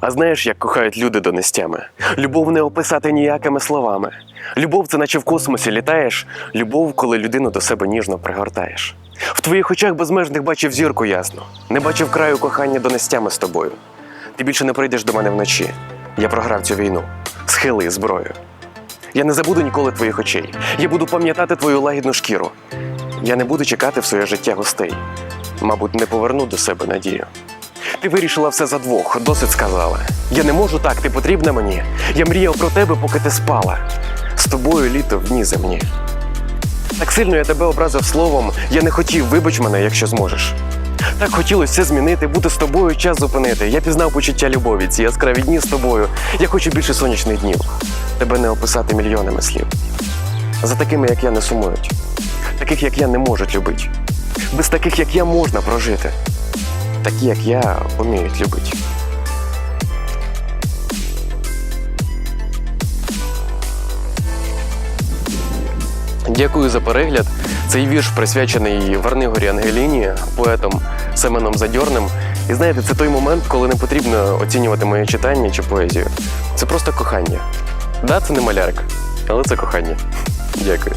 А знаєш, як кохають люди донестями? Любов не описати ніякими словами. Любов це наче в космосі літаєш. Любов, коли людину до себе ніжно пригортаєш. В твоїх очах безмежних бачив зірку ясно. Не бачив краю кохання донестями з тобою. Ти більше не прийдеш до мене вночі. Я програв цю війну. Схили зброю. Я не забуду ніколи твоїх очей. Я буду пам'ятати твою лагідну шкіру. Я не буду чекати в своє життя гостей. Мабуть, не поверну до себе надію. Ти вирішила все за двох, досить сказала. Я не можу так, ти потрібна мені. Я мріяв про тебе, поки ти спала. З тобою літо в дні земні. Так сильно я тебе образив словом, я не хотів, вибач мене, якщо зможеш. Так хотілося все змінити, бути з тобою, час зупинити. Я пізнав почуття любові, ці яскраві дні з тобою. Я хочу більше сонячних днів. Тебе не описати мільйонами слів. За такими, як я, не сумують. Таких, як я, не можуть любити. Без таких, як я, можна прожити. Такі, як я, вміють любити. Дякую за перегляд. Цей вірш присвячений Варнигорі Ангеліні, поетом Семеном Задьорним. І знаєте, це той момент, коли не потрібно оцінювати моє читання чи поезію. Це просто кохання. Да, це не малярик, але це кохання. Дякую.